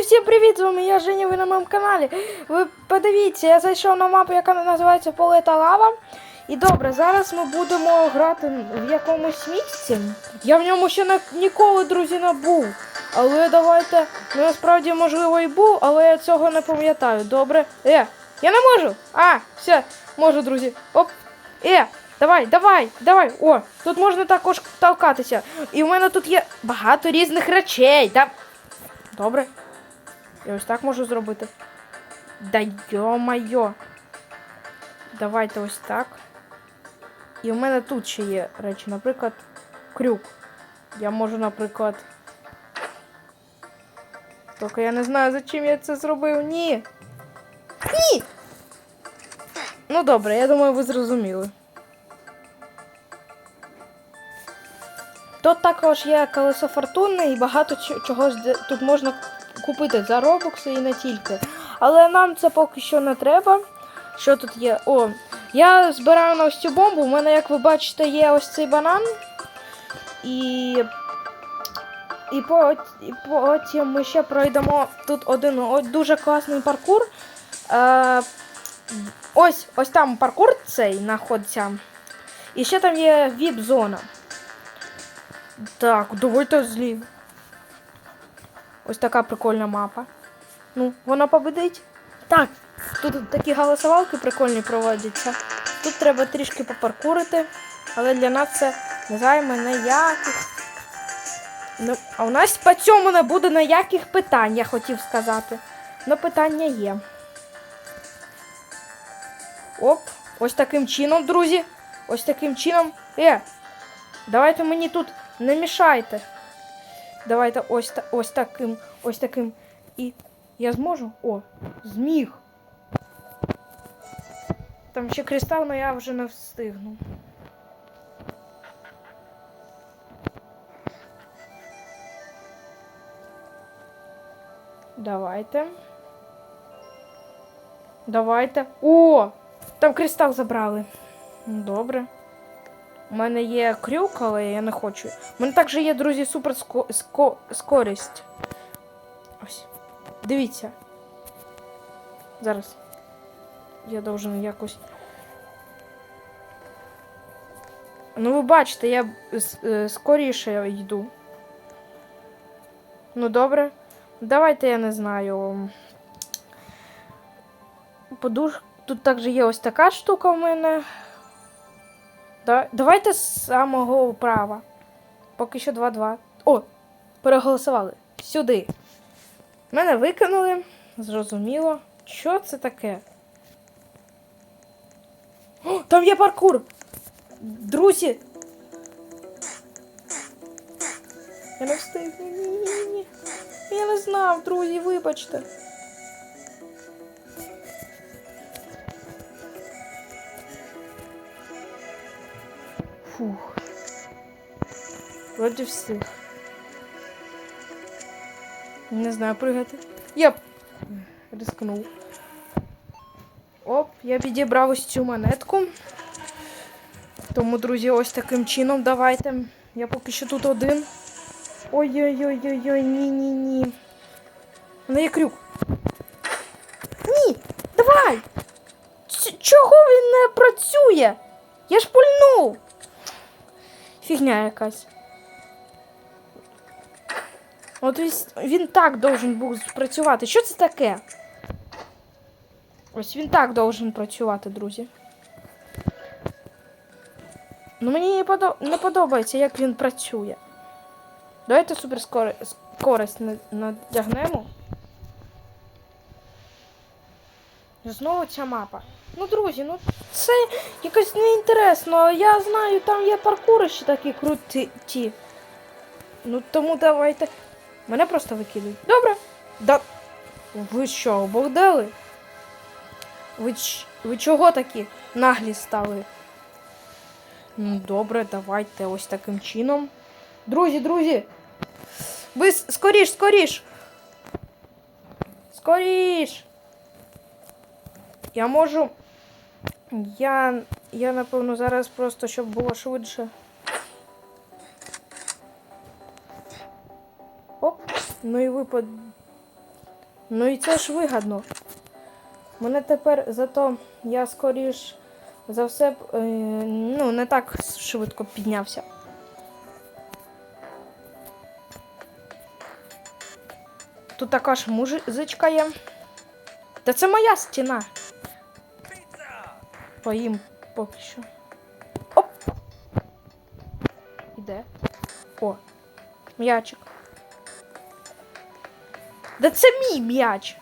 Всім привіт! З вами я Женя, ви на моєму каналі. Ви подивіться, я зайшов на мапу, яка називається Поле та лава. І добре, зараз ми будемо грати в якомусь місці. Я в ньому ще ніколи, друзі, не був. Але давайте, ну насправді, можливо, і був, але я цього не пам'ятаю. Добре. Е, я не можу! А, все, можу, друзі. Оп. Е, давай, давай, давай. О, тут можна також толкатися. І в мене тут є багато різних речей. Да? Добре. Я ось так можу зробити. Да йо-майо. Давайте ось так. І в мене тут ще є речі, наприклад, крюк. Я можу, наприклад. Тільки я не знаю, за чим я це зробив. Ні. Ні. Ну добре, я думаю, ви зрозуміли. Тут також є колесо фортуни і багато чогось тут можна купити за робокси і не тільки. Але нам це поки що не треба. Що тут є? О, я збираю на ось цю бомбу. У мене, як ви бачите, є ось цей банан. І. І, по, і потім ми ще пройдемо тут один о, дуже класний паркур. Е, ось, ось там паркур цей знаходиться. І ще там є віп-зона. Так, давайте злі. Ось така прикольна мапа. Ну, вона победить. Так, тут такі голосовалки прикольні проводяться. Тут треба трішки попаркурити, але для нас це не займе ніяких. Ну, а у нас по цьому не буде ніяких питань, я хотів сказати. Ну, питання є. Оп, ось таким чином, друзі. Ось таким чином. Е, давайте мені тут не мішайте. Давайте ось, та- ось таким, ось таким. І я зможу? О, зміг. Там ще кристал, але я вже не встигну. Давайте. Давайте. О! Там кристал забрали. Ну, Добре. У мене є крюк, але я не хочу. У мене також є, друзі, супер ско... ско... скорість. Ось. Дивіться. Зараз. Я должен якось. Ну, ви бачите, я е, скоріше йду. Ну, добре. Давайте я не знаю. Подуш... Тут також є ось така штука в мене. Да, давайте з самого права. Поки що 2-2. О! Переголосували. Сюди. Мене викинули. Зрозуміло. Що це таке? О, там є паркур! Друзі! Я не встиг. Ні-ні-ні. Я не знав, друзі, вибачте. Фух. Вроді всіх. Не знаю, пригати. Я рискнув. Оп, я відібрав ось цю монетку. Тому, друзі, ось таким чином давайте. Я поки що тут один. Ой-ой-ой-ой-ой, ні-ні-ні. У мене є крюк. Ні! Давай! Чого він не працює? Я ж пульнув! Фігня якась. От він так должен був працювати. Що це таке? Ось він так должен працювати, друзі. Ну мені не, подобається, як він працює. Давайте суперскорость надягнемо. Знову ця мапа. Ну, друзі, ну це якось неінтересно. Я знаю, там є паркури ще такі круті. Ну тому давайте. Мене просто викидують. Добре. Да. Ви що, обордели? Ви, ч- ви чого такі наглі стали? Ну, добре, давайте ось таким чином. Друзі, друзі! Ви скоріш, скоріш! Скоріш! Я можу. Я. Я напевно зараз просто, щоб було швидше. Оп, ну і ви под... Ну і це ж вигадно. Мене тепер зато я скоріш за все е, ну, не так швидко піднявся. Тут така ж музичка є. Та це моя стіна. Поїм поки що. Оп! Іде. О, м'ячик. Да це мій м'яч.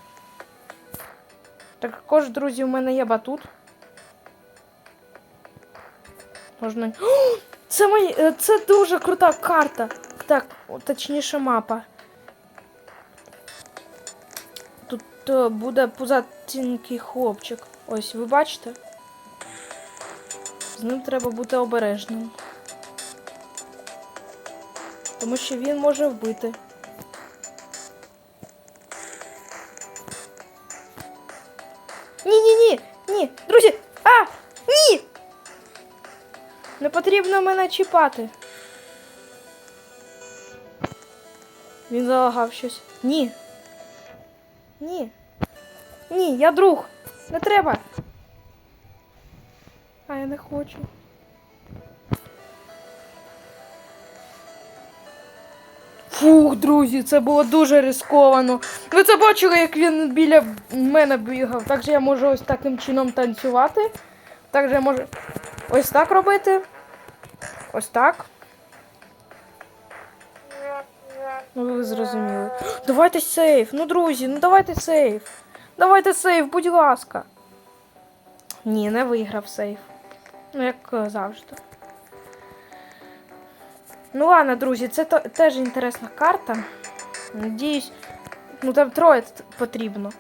Також, друзі, у мене є батут. Можна. О, це мої. е, Це дуже крута карта. Так, точніше мапа. Тут е, буде пузатенький хлопчик. Ось, ви бачите? З ним треба бути обережним. Тому що він може вбити. Ні, ні, ні, ні, друзі! А! Ні! Не потрібно мене чіпати. Він залагав щось. Ні. Ні. Ні, я друг. Не треба. Не хочу. Фух, друзі, це було дуже ризиковано. Ви це бачили, як він біля мене бігав. Так же я можу ось таким чином танцювати. Так же я можу ось так робити. Ось так. Ну, ви зрозуміли. Давайте сейф. Ну, друзі, ну давайте сейф. Давайте сейф, будь ласка. Ні, не виграв сейф. Ну, як е, завжди. Ну ладно, друзі, це теж інтересна карта. Надіюсь, ну там троє потрібно.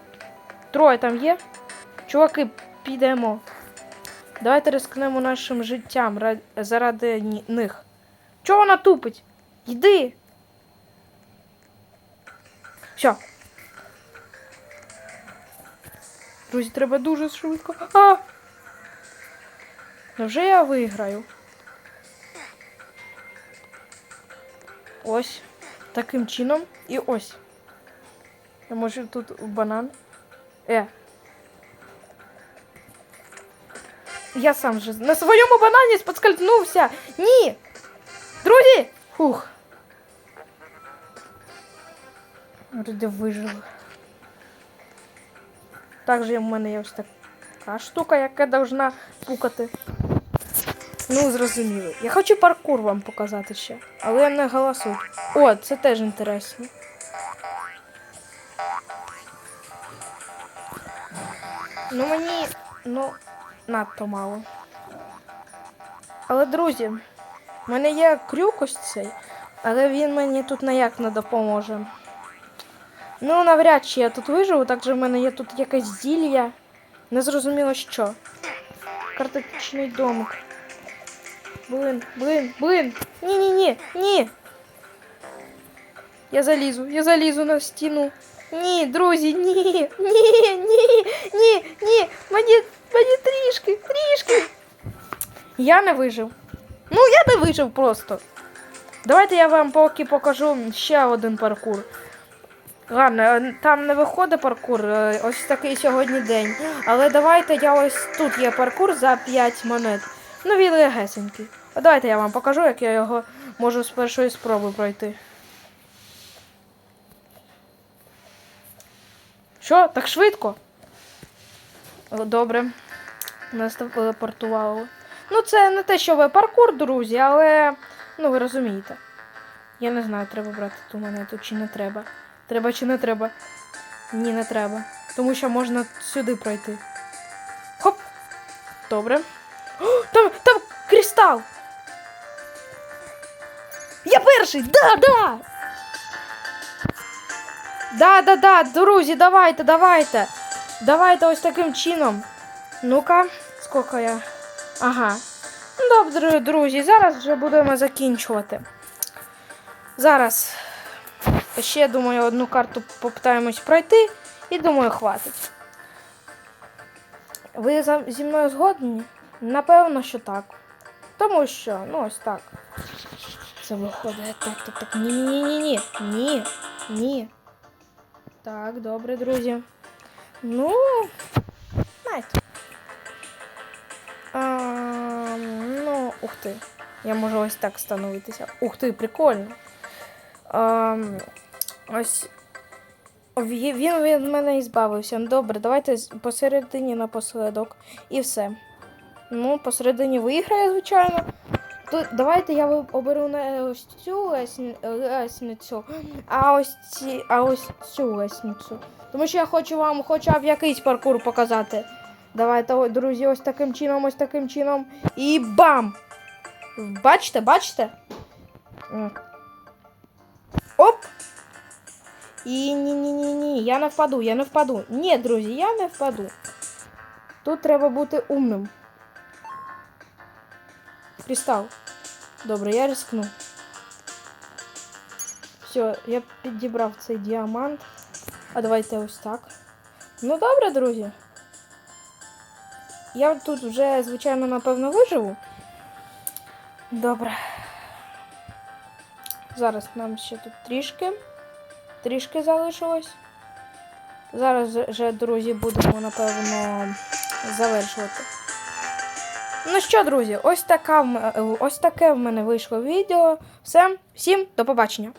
Троє там є. Чуваки, підемо. Давайте рискнемо нашим життям заради них. Чого вона тупить? Йди. Все. Друзі, треба дуже швидко. А! Невже я виграю? Ось. Таким чином. І ось. Я можу тут банан. Е. Я сам же на своєму банані споскользнувся. Ні. Друзі! Фух. Вроде вижив. Також в мене є ось така штука, яка должна пукати. Ну, зрозуміло. Я хочу паркур вам показати ще, але не голосуй. О, це теж інтересно. Ну мені ну надто мало. Але, друзі, в мене є крюк ось цей, але він мені тут ніяк не допоможе. Ну, навряд чи я тут виживу, також в мене є тут якесь зілля. Незрозуміло що. Карточний домик. Блин, блин, блин. Ні-ні-ні, ні. Я залізу, я залізу на стіну. Ні, друзі, ні, ні, ні, ні, ні. Мені, мені трішки, трішки. Я не вижив. Ну, я не вижив просто. Давайте я вам поки покажу ще один паркур. Ладно, там не виходить паркур, е, ось такий сьогодні день. Але давайте я ось тут є паркур за 5 монет. Ну, він легесенький. А давайте я вам покажу, як я його можу з першої спроби пройти. Що, так швидко? Добре. Нас телепортувало. Ну, це не те, що ви паркур, друзі, але ну ви розумієте. Я не знаю, треба брати ту монету чи не треба. Треба чи не треба? Ні, не треба. Тому що можна сюди пройти. Хоп! Добре. О, там, там кристал! Я перший! Да, да! Да, да, да, друзі, давайте, давайте. Давайте ось таким чином. Ну-ка, скільки я. Ага. Ну, Добре, друзі, зараз вже будемо закінчувати. Зараз ще, думаю, одну карту попитаємось пройти і думаю, хватить. Ви зі мною згодні? Напевно, що так. Тому що, ну ось так. Виходить. Так, так, так. Ні, ні, ні, ні. Ні. Ні. Так, добре, друзі. Ну, знаєте. А, ну, ух ти. Я можу ось так становитися. Ух ти, прикольно. А, ось. Він від мене і збавився. Ну, Добре, давайте посередині напоследок. І все. Ну, посередині виграє, звичайно. Тут давайте я оберу не ось цю лесницю, а ось ці, а ось цю лесницю. Тому що я хочу вам хоча б якийсь паркур показати. Давайте, друзі, ось таким чином, ось таким чином. І бам! Бачите, бачите? Оп! І ні-ні-ні-ні, я не впаду, я не впаду. Ні, друзі, я не впаду. Тут треба бути умним. Кристал. Добре, я рискну. Все, я підібрав цей діамант. А давайте ось так. Ну добре, друзі. Я тут вже, звичайно, напевно, виживу. Добре. Зараз нам ще тут трішки. Трішки залишилось. Зараз вже, друзі, будемо, напевно, завершувати. Ну що, друзі, ось така в ось таке в мене вийшло відео. Все, всім до побачення.